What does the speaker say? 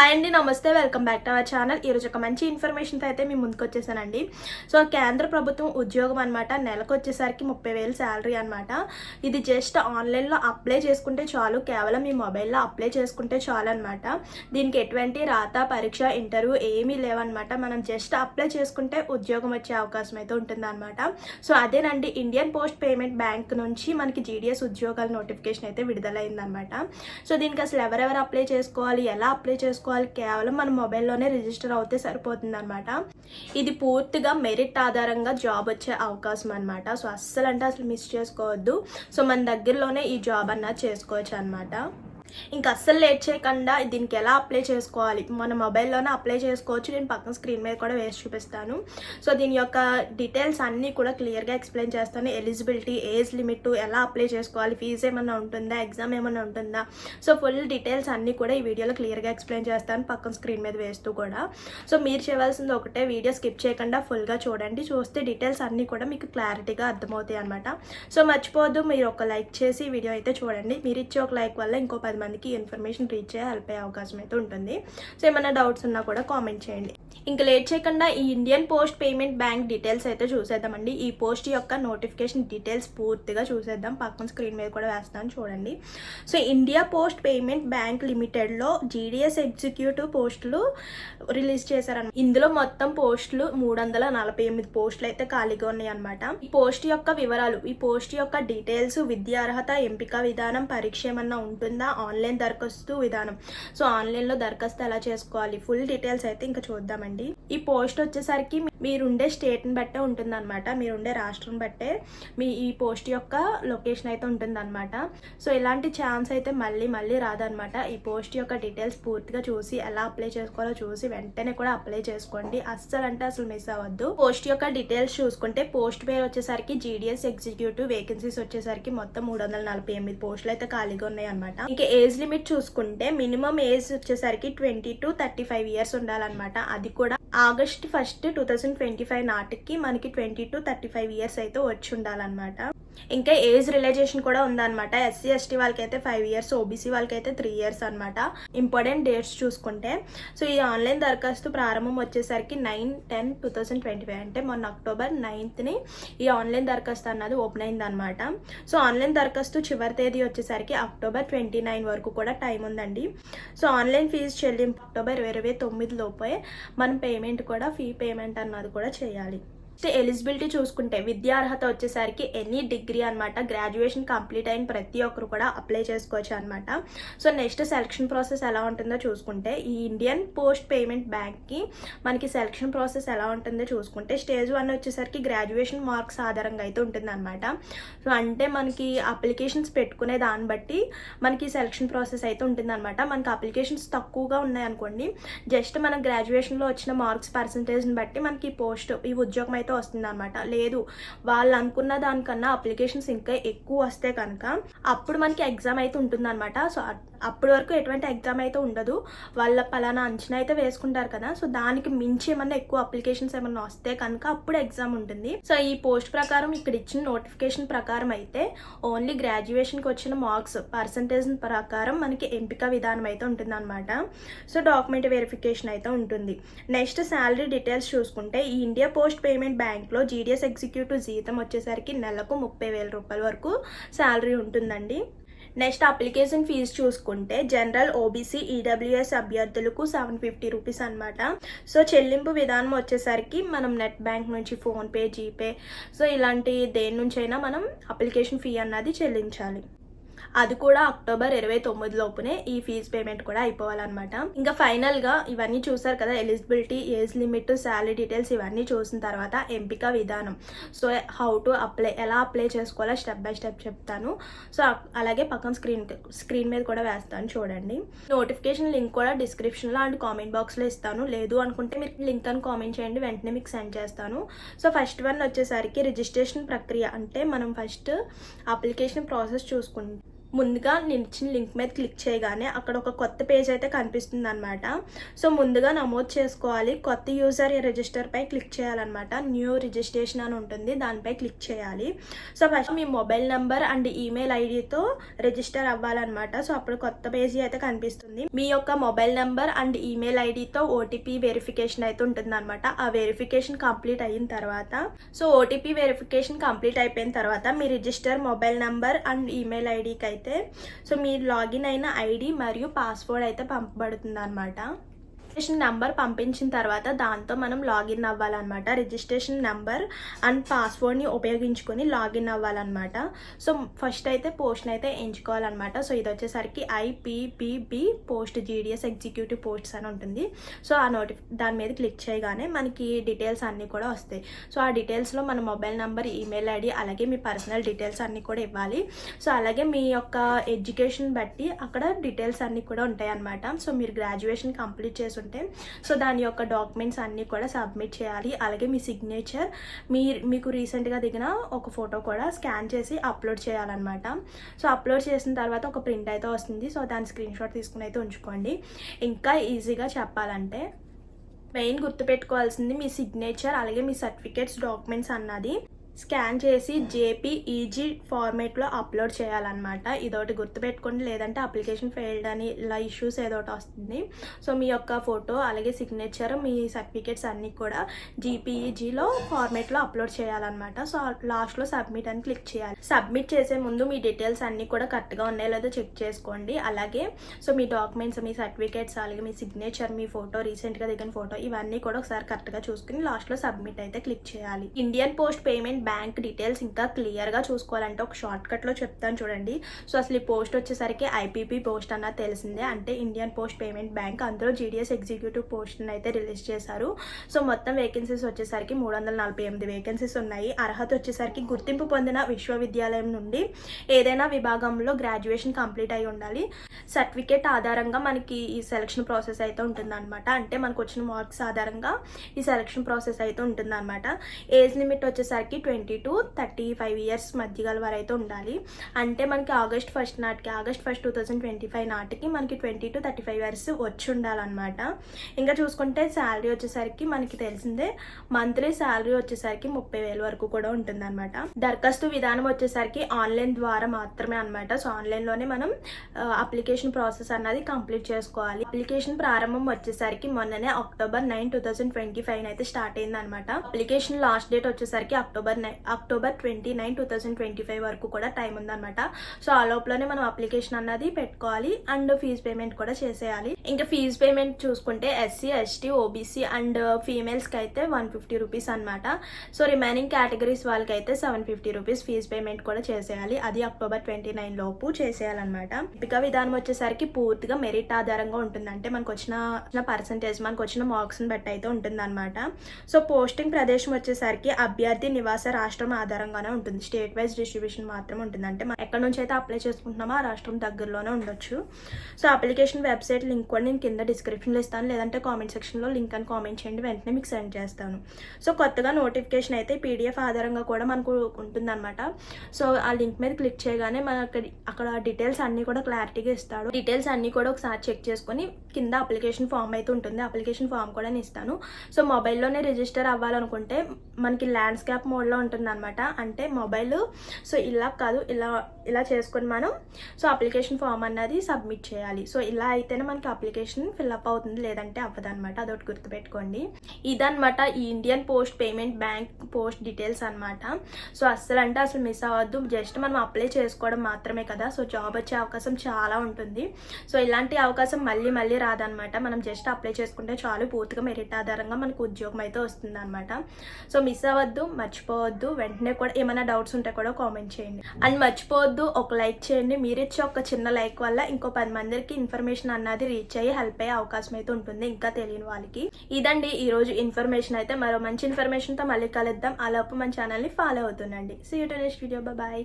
Hi అండి నమస్తే. Welcome back to our channel ఈరోజు ఒక మంచి ఇన్ఫర్మేషన్తో అయితే మీ ముందుకు వచ్చేసానండి. సో కేంద్ర ప్రభుత్వం ఉద్యోగం అనమాట నెలకు వచ్చేసరికి ముప్పై వేలు శాలరీ అనమాట ఇది జస్ట్ ఆన్లైన్లో అప్లై చేసుకుంటే చాలు. కేవలం మీ మొబైల్లో అప్లై చేసుకుంటే చాలు అనమాట దీనికి ఎటువంటి రాత పరీక్ష ఇంటర్వ్యూ ఏమీ లేవన్నమాట. మనం జస్ట్ అప్లై చేసుకుంటే ఉద్యోగం వచ్చే అవకాశం అయితే ఉంటుందన్నమాట. సో అదేనండి. ఇండియన్ పోస్ట్ పేమెంట్ బ్యాంక్ నుంచి మనకి జీడిఎస్ ఉద్యోగాల నోటిఫికేషన్ అయితే విడుదలైందనమాట సో దీనికి అసలు ఎవరెవరు అప్లై చేసుకోవాలి? ఎలా అప్లై చేసుకోవాలి? కేవలం మన మొబైల్లోనే రిజిస్టర్ అవుతే సరిపోతుంది అనమాట ఇది పూర్తిగా మెరిట్ ఆధారంగా జాబ్ వచ్చే అవకాశం అనమాట సో అస్సలు అంటే అసలు మిస్ చేసుకోవద్దు. సో మన దగ్గరలోనే ఈ జాబ్ అన్నది చేసుకోవచ్చు అనమాట ఇంకా అస్సలు లేట్ చేయకుండా దీనికి ఎలా అప్లై చేసుకోవాలి? మన మొబైల్లోనే అప్లై చేసుకోవచ్చు. నేను పక్కన స్క్రీన్ మీద కూడా వేసి చూపిస్తాను. సో దీని యొక్క డీటెయిల్స్ అన్నీ కూడా క్లియర్గా ఎక్స్ప్లెయిన్ చేస్తాను. ఎలిజిబిలిటీ ఏజ్ లిమిట్ ఎలా అప్లై చేసుకోవాలి? ఫీజు ఏమైనా ఉంటుందా? ఎగ్జామ్ ఏమైనా ఉంటుందా? సో ఫుల్ డీటెయిల్స్ అన్నీ కూడా ఈ వీడియోలో క్లియర్గా ఎక్స్ప్లెయిన్ చేస్తాను. పక్కన స్క్రీన్ మీద వేస్తూ కూడా. సో మీరు చేయవలసింది ఒకటే వీడియో స్కిప్ చేయకుండా ఫుల్గా చూడండి. చూస్తే డీటెయిల్స్ అన్నీ కూడా మీకు క్లారిటీగా అర్థమవుతాయి అనమాట సో మర్చిపోవద్దు. మీరు ఒక లైక్ చేసి వీడియో అయితే చూడండి. మీరు ఇచ్చే ఒక లైక్ వల్ల ఇంకో పది మందికి ఇన్ఫర్మేషన్ రీచ్ అయ్యే హెల్ప్ అయ్యే అవకాశం అయితే ఉంటుంది. సో ఏమైనా డౌట్స్ ఉన్నా కూడా కామెంట్ చేయండి. ఇంకా లేట్ చేయకుండా ఈ Indian post payment bank details అయితే చూసేద్దామండి. ఈ పోస్ట్ యొక్క నోటిఫికేషన్ డీటెయిల్స్ పూర్తిగా చూసేద్దాం. పక్కన స్క్రీన్ మీద కూడా వేస్తాను చూడండి. So India post payment bank లిమిటెడ్లో GDS executive పోస్టులు రిలీజ్ చేశారన్నమాట. ఇందులో మొత్తం పోస్టులు మూడు వందల నలభై ఎనిమిది పోస్టులు అయితే ఖాళీగా ఉన్నాయి అనమాట ఈ పోస్ట్ యొక్క వివరాలు ఈ పోస్ట్ యొక్క డీటెయిల్స్ విద్యా అర్హత ఎంపిక విధానం పరీక్ష ఏమన్నా ఉంటుందా? ఆన్లైన్ దరఖాస్తు విధానం. సో ఆన్లైన్లో దరఖాస్తు ఎలా చేసుకోవాలి? ఫుల్ డీటెయిల్స్ అయితే ఇంకా చూద్దాం. చూద్దామండి ఈ పోస్ట్ వచ్చేసరికి మీరుండే స్టేట్ని బట్టే ఉంటుందన్నమాట. మీరుండే రాష్ట్రం బట్టే మీ ఈ పోస్ట్ యొక్క లొకేషన్ అయితే ఉంటుందన్నమాట. సో ఇలాంటి ఛాన్స్ అయితే మళ్ళీ మళ్ళీ రాదనమాట ఈ పోస్ట్ యొక్క డీటెయిల్స్ పూర్తిగా చూసి ఎలా అప్లై చేసుకోవాలో చూసి వెంటనే కూడా అప్లై చేసుకోండి. అస్సలు అంటే అసలు మిస్ అవ్వద్దు. పోస్ట్ యొక్క డీటెయిల్స్ చూసుకుంటే పోస్ట్ పేరు వచ్చేసరికి జీడిఎస్ ఎగ్జిక్యూటివ్ వేకెన్సీస్ వచ్చేసరికి మొత్తం మూడు వందల నలభై ఎనిమిది పోస్టులు అయితే ఖాళీగా ఉన్నాయి అనమాట ఇంకా ఏజ్ లిమిట్ చూసుకుంటే మినిమం ఏజ్ వచ్చేసరికి twenty two thirty five years ఉండాలన్నమాట. అది కూడా August first two thousand thousand twenty five నాటికి మనకి twenty two thirty five years అయితే వచ్చి ఉండాలన్నమాట. ఇంకా ఏజ్ రిలైజేషన్ కూడా ఉందన్నమాట. ఎస్సీ ఎస్టీ వాళ్ళకి అయితే ఫైవ్ ఇయర్స్ ఓబీసీ వాళ్ళకి అయితే త్రీ ఇయర్స్ అనమాట ఇంపార్టెంట్ డేట్స్ చూసుకుంటే. సో ఈ ఆన్లైన్ దరఖాస్తు ప్రారంభం వచ్చేసరికి nine ten two thousand twenty five అంటే మొన్న అక్టోబర్ నైన్త్ని ఈ ఆన్లైన్ దరఖాస్తు అన్నది ఓపెన్ అయింది అనమాట సో ఆన్లైన్ దరఖాస్తు చివరి తేదీ వచ్చేసరికి అక్టోబర్ ట్వంటీ నైన్ వరకు కూడా టైం ఉందండి. సో ఆన్లైన్ ఫీజు చెల్లింపు అక్టోబర్ ఇరవై తొమ్మిది లోపే మనం పేమెంట్ కూడా ఫీ పేమెంట్ అన్నది కూడా చేయాలి. నెక్స్ట్ ఎలిజిబిలిటీ చూసుకుంటే విద్యార్హత వచ్చేసరికి ఎనీ డిగ్రీ అనమాట గ్రాడ్యుయేషన్ కంప్లీట్ అయిన ప్రతి ఒక్కరు కూడా అప్లై చేసుకోవచ్చు అనమాట సో నెక్స్ట్ సెలక్షన్ ప్రాసెస్ ఎలా ఉంటుందో చూసుకుంటే ఈ ఇండియన్ పోస్ట్ పేమెంట్ బ్యాంక్కి మనకి సెలక్షన్ ప్రాసెస్ ఎలా ఉంటుందో చూసుకుంటే స్టేజ్ వన్ వచ్చేసరికి గ్రాడ్యుయేషన్ మార్క్స్ ఆధారంగా అయితే ఉంటుంది అనమాట సో అంటే మనకి అప్లికేషన్స్ పెట్టుకునే దాన్ని బట్టి మనకి సెలక్షన్ ప్రాసెస్ అయితే ఉంటుంది అనమాట మనకి అప్లికేషన్స్ తక్కువగా ఉన్నాయనుకోండి జస్ట్ మన గ్రాడ్యుయేషన్లో వచ్చిన మార్క్స్ పర్సంటేజ్ని బట్టి మనకి పోస్ట్ ఈ ఉద్యోగం అయితే వస్తుంది అనమాట లేదు వాళ్ళు అనుకున్న దానికన్నా అప్లికేషన్స్ ఇంకా ఎక్కువ వస్తే కనుక అప్పుడు మనకి ఎగ్జామ్ అయితే ఉంటుందన్నమాట. సో అప్పటి వరకు ఎటువంటి ఎగ్జామ్ అయితే ఉండదు. వాళ్ళ పలానా అంచనా అయితే వేసుకుంటారు కదా. సో దానికి మించి ఏమన్నా ఎక్కువ అప్లికేషన్స్ ఏమన్నా వస్తే కనుక అప్పుడు ఎగ్జామ్ ఉంటుంది. సో ఈ పోస్ట్ ప్రకారం ఇక్కడ ఇచ్చిన నోటిఫికేషన్ ప్రకారం అయితే ఓన్లీ గ్రాడ్యుయేషన్కి వచ్చిన మార్క్స్ పర్సంటేజ్ ప్రకారం మనకి ఎంపిక విధానం అయితే ఉంటుంది అనమాట సో డాక్యుమెంట్ వెరిఫికేషన్ అయితే ఉంటుంది. నెక్స్ట్ శాలరీ డీటెయిల్స్ చూసుకుంటే ఈ ఇండియా పోస్ట్ పేమెంట్ బ్యాంక్లో జీడిఎస్ ఎగ్జిక్యూటివ్ జీతం వచ్చేసరికి నెలకు ముప్పై వేల రూపాయల వరకు శాలరీ ఉంటుందండి. నెక్స్ట్ అప్లికేషన్ ఫీజు చూసుకుంటే జనరల్ ఓబీసీ ఈడబ్ల్యూఎస్ అభ్యర్థులకు సెవెన్ ఫిఫ్టీ రూపీస్ అనమాట సో చెల్లింపు విధానం వచ్చేసరికి మనం నెట్ బ్యాంక్ నుంచి ఫోన్పే జీపే సో ఇలాంటి దేని నుంచైనా మనం అప్లికేషన్ ఫీ అన్నది చెల్లించాలి. అది కూడా అక్టోబర్ ఇరవై తొమ్మిది లోపునే ఈ ఫీజ్ పేమెంట్ కూడా అయిపోవాలన్నమాట. ఇంకా ఫైనల్గా ఇవన్నీ చూసారు కదా eligibility age limit salary details ఇవన్నీ చూసిన తర్వాత ఎంపిక విధానం. సో హౌ టు అప్లై ఎలా అప్లై చేసుకోవాలో స్టెప్ బై స్టెప్ చెప్తాను. సో అలాగే పక్కన స్క్రీన్ స్క్రీన్ మీద కూడా వేస్తాను చూడండి. నోటిఫికేషన్ లింక్ కూడా డిస్క్రిప్షన్లో అండ్ కామెంట్ బాక్స్లో ఇస్తాను. లేదు అనుకుంటే మీరు లింక్ అని కామెంట్ చేయండి వెంటనే మీకు సెండ్ చేస్తాను. సో ఫస్ట్ వన్ వచ్చేసరికి రిజిస్ట్రేషన్ ప్రక్రియ. అంటే మనం ఫస్ట్ అప్లికేషన్ ప్రాసెస్ చూసుకుంటాం ముందుగా నేను ఇచ్చిన లింక్ మీద క్లిక్ చేయగానే అక్కడ ఒక కొత్త పేజ్ అయితే కనిపిస్తుంది అనమాట సో ముందుగా నమోదు చేసుకోవాలి. కొత్త యూజర్ రిజిస్టర్ పై క్లిక్ చేయాలన్నమాట. న్యూ రిజిస్ట్రేషన్ అని ఉంటుంది. దానిపై క్లిక్ చేయాలి. సో ఫస్ట్ మీ మొబైల్ నెంబర్ అండ్ ఈమెయిల్ ఐడితో రిజిస్టర్ అవ్వాలన్నమాట. సో అప్పుడు కొత్త పేజీ అయితే కనిపిస్తుంది. మీ యొక్క మొబైల్ నెంబర్ అండ్ ఈమెయిల్ ఐడితో ఓటీపీ వెరిఫికేషన్ అయితే ఉంటుంది అనమాట ఆ వెరిఫికేషన్ కంప్లీట్ అయిన తర్వాత సో ఓటీపీ వెరిఫికేషన్ కంప్లీట్ అయిపోయిన తర్వాత మీ register mobile number and email ఐడికి అయితే అయితే సో మీరు లాగిన్ అయిన ఐడి మరియు పాస్వర్డ్ అయితే పంపబడుతుంది అనమాట రిజిస్ట్రేషన్ నెంబర్ పంపించిన తర్వాత దాంతో మనం లాగిన్ అవ్వాలన్నమాట. రిజిస్ట్రేషన్ నెంబర్ అండ్ పాస్వర్డ్ని ఉపయోగించుకొని లాగిన్ అవ్వాలన్నమాట. సో ఫస్ట్ అయితే పోస్ట్ని అయితే ఎంచుకోవాలన్నమాట. సో ఇది వచ్చేసరికి IPPB post GDS executive posts అని ఉంటుంది. సో ఆ నోటి దాని మీద క్లిక్ చేయగానే మనకి డీటెయిల్స్ అన్నీ కూడా వస్తాయి. సో ఆ డీటెయిల్స్లో మన మొబైల్ నెంబర్ ఈమెయిల్ ఐడి అలాగే మీ పర్సనల్ డీటెయిల్స్ అన్నీ కూడా ఇవ్వాలి. సో అలాగే మీ యొక్క ఎడ్యుకేషన్ బట్టి అక్కడ డీటెయిల్స్ అన్నీ కూడా ఉంటాయి అన్నమాట సో మీరు గ్రాడ్యుయేషన్ కంప్లీట్ చేసి ఉంటే. సో దాని యొక్క డాక్యుమెంట్స్ అన్నీ కూడా సబ్మిట్ చేయాలి. అలాగే మీ సిగ్నేచర్ మీ మీకు రీసెంట్గా దిగిన ఒక ఫోటో కూడా స్కాన్ చేసి అప్లోడ్ చేయాలన్నమాట. సో అప్లోడ్ చేసిన తర్వాత ఒక ప్రింట్ అయితే వస్తుంది. సో దాని స్క్రీన్ షాట్ తీసుకుని అయితే ఉంచుకోండి. ఇంకా ఈజీగా చెప్పాలంటే మెయిన్ గుర్తుపెట్టుకోవాల్సింది మీ సిగ్నేచర్ అలాగే మీ సర్టిఫికేట్స్ డాక్యుమెంట్స్ అన్నది. స్కాన్ చేసి జేపీఈజీ ఫార్మేట్లో అప్లోడ్ చేయాలన్నమాట. ఇదొకటి గుర్తుపెట్టుకోండి. లేదంటే అప్లికేషన్ ఫెయిల్డ్ అని ఇలా ఇష్యూస్ ఏదో ఒకటి వస్తుంది. సో మీ యొక్క ఫోటో అలాగే సిగ్నేచర్ మీ సర్టిఫికేట్స్ అన్నీ కూడా జీపీఈజీలో ఫార్మేట్లో అప్లోడ్ చేయాలన్నమాట. సో లాస్ట్లో సబ్మిట్ అని క్లిక్ చేయాలి. సబ్మిట్ చేసే ముందు మీ డీటెయిల్స్ అన్నీ కూడా కరెక్ట్గా ఉన్నాయో లేదో చెక్ చేసుకోండి. అలాగే సో మీ డాక్యుమెంట్స్ మీ సర్టిఫికేట్స్ అలాగే మీ సిగ్నేచర్ మీ ఫోటో రీసెంట్గా దిగిన ఫోటో ఇవన్నీ కూడా ఒకసారి కరెక్ట్గా చూసుకుని లాస్ట్లో సబ్మిట్ అయితే క్లిక్ చేయాలి. Indian post payment bank details ఇంకా క్లియర్గా చూసుకోవాలంటే ఒక షార్ట్ కట్లో చెప్తాను చూడండి. సో అసలు ఈ పోస్ట్ వచ్చేసరికి ఐపీపీ పోస్ట్ అన్నది తెలిసిందే. అంటే ఇండియన్ పోస్ట్ పేమెంట్ బ్యాంక్ అందులో జీడిఎస్ ఎగ్జిక్యూటివ్ పోస్ట్ని అయితే రిలీజ్ చేశారు. సో మొత్తం వేకెన్సీస్ వచ్చేసరికి మూడు వందల నలభై ఎనిమిది వేకెన్సీస్ ఉన్నాయి. అర్హత వచ్చేసరికి గుర్తింపు పొందిన విశ్వవిద్యాలయం నుండి ఏదైనా విభాగంలో గ్రాడ్యుయేషన్ కంప్లీట్ అయి ఉండాలి. సర్టిఫికేట్ ఆధారంగా మనకి ఈ సెలక్షన్ ప్రాసెస్ అయితే ఉంటుందన్నమాట. అంటే మనకు వచ్చిన మార్క్స్ ఆధారంగా ఈ సెలక్షన్ ప్రాసెస్ అయితే ఉంటుందన్నమాట. ఏజ్ లిమిట్ వచ్చేసరికి twenty two thirty five years మధ్య గల వారు అయితే ఉండాలి. అంటే మనకి ఆగస్ట్ ఫస్ట్ నాటికి August first two thousand twenty five నాటికి మనకి twenty two thirty five years వచ్చి ఉండాలన్నమాట. ఇంకా చూసుకుంటే శాలరీ వచ్చేసరికి మనకి తెలిసిందే మంత్లీ శాలరీ వచ్చేసరికి ముప్పై వేల వరకు కూడా ఉంటుందన్నమాట. దరఖాస్తు విధానం వచ్చేసరికి ఆన్లైన్ ద్వారా మాత్రమే అనమాట సో ఆన్లైన్లోనే మనం అప్లికేషన్ ప్రాసెస్ అన్నది కంప్లీట్ చేసుకోవాలి. అప్లికేషన్ ప్రారంభం వచ్చేసరికి మొన్ననే October nine two thousand twenty five అయితే స్టార్ట్ అయింది అనమాట అప్లికేషన్ లాస్ట్ డేట్ వచ్చేసరికి October October twenty nine two thousand twenty five వరకు కూడా టైం ఉందన్నమాట. సో ఆ లోపలనే మనం అప్లికేషన్ అన్నది పెట్టుకోవాలి. అండ్ ఫీజు పేమెంట్ కూడా చేసేయాలి. ఇంకా ఫీజు పేమెంట్ చూసుకుంటే ఎస్సీ ఎస్టీ ఓబీసీ అండ్ ఫీమేల్స్కి అయితే వన్ ఫిఫ్టీ రూపీస్ అనమాట సో రిమైనింగ్ కేటగిరీస్ వాళ్ళకి అయితే seven fifty rupees fee payment కూడా చేసేయాలి. అది అక్టోబర్ ట్వంటీ నైన్ లోపు చేసేయాలన్నమాట. ఎంపిక విధానం వచ్చేసరికి పూర్తిగా మెరిట్ ఆధారంగా ఉంటుంది. అంటే మనకు వచ్చిన పర్సంటేజ్ మనకు వచ్చిన మార్క్స్ని బట్టి అయితే ఉంటుంది అనమాట సో పోస్టింగ్ ప్రదేశం వచ్చేసరికి అభ్యర్థి నివాస రాష్ట్రం ఆధారంగానే ఉంటుంది. స్టేట్ వైజ్ డిస్ట్రిబ్యూషన్ మాత్రం ఉంటుంది. అంటే మనం ఎక్కడ నుంచి అయితే అప్లై చేసుకుంటున్నామో ఆ రాష్ట్రం దగ్గరలోనే ఉండొచ్చు. సో అప్లికేషన్ వెబ్సైట్ లింక్ కూడా నేను కింద డిస్క్రిప్షన్లో ఇస్తాను. లేదంటే కామెంట్ సెక్షన్లో లింక్ అని కామెంట్ చేయండి. వెంటనే మీకు సెండ్ చేస్తాను. సో కొత్తగా నోటిఫికేషన్ అయితే పీడిఎఫ్ ఆధారంగా కూడా మనకు ఉంటుందన్నమాట. సో ఆ లింక్ మీద క్లిక్ చేయగానే మన అక్కడ డీటెయిల్స్ అన్నీ కూడా క్లారిటీగా ఇస్తాడు. డీటెయిల్స్ అన్నీ కూడా ఒకసారి చెక్ చేసుకొని కింద అప్లికేషన్ ఫామ్ అయితే ఉంటుంది. అప్లికేషన్ ఫామ్ కూడా నేను ఇస్తాను. సో మొబైల్లోనే రిజిస్టర్ అవ్వాలనుకుంటే మనకి ల్యాండ్స్కేప్ మోడ్లో ఉంటుంది అనమాట అంటే మొబైల్ సో ఇలా కాదు ఇలా ఇలా చేసుకొని మనం సో అప్లికేషన్ ఫామ్ అన్నది సబ్మిట్ చేయాలి. సో ఇలా అయితేనే మనకి అప్లికేషన్ ఫిల్అప్ అవుతుంది లేదంటే అవ్వదు అనమాట అదొకటి గుర్తుపెట్టుకోండి. ఇదనమాట ఈ Indian post payment bank post details అనమాట సో అస్సలు అంటే అసలు మిస్ అవ్వద్దు. జస్ట్ మనం అప్లై చేసుకోవడం మాత్రమే కదా. సో జాబ్ వచ్చే అవకాశం చాలా ఉంటుంది. సో ఇలాంటి అవకాశం మళ్ళీ మళ్ళీ రాదనమాట మనం జస్ట్ అప్లై చేసుకుంటే చాలు పూర్తిగా మెరిట్ ఆధారంగా మనకు ఉద్యోగం అయితే వస్తుంది అనమాట సో మిస్ అవ్వద్దు మర్చిపోవద్దు. వెంటనే కూడా ఏమైనా డౌట్స్ ఉంటే కూడా కామెంట్ చేయండి. అండ్ మర్చిపోవద్దు ఒక లైక్ చేయండి. మీరు ఇచ్చే ఒక చిన్న లైక్ వల్ల ఇంకో పది మందికి ఇన్ఫర్మేషన్ అన్నది రీచ్ అయ్యి హెల్ప్ అయ్యే అవకాశం అయితే ఉంటుంది. ఇంకా తెలియని వాళ్ళకి. ఇదండి ఈ రోజు ఇన్ఫర్మేషన్ అయితే. మరో మంచి ఇన్ఫర్మేషన్తో మళ్ళీ కలుద్దాం. అలాపు లోపు మన ఛానల్ని follow అవుతుండండి. See you next video bye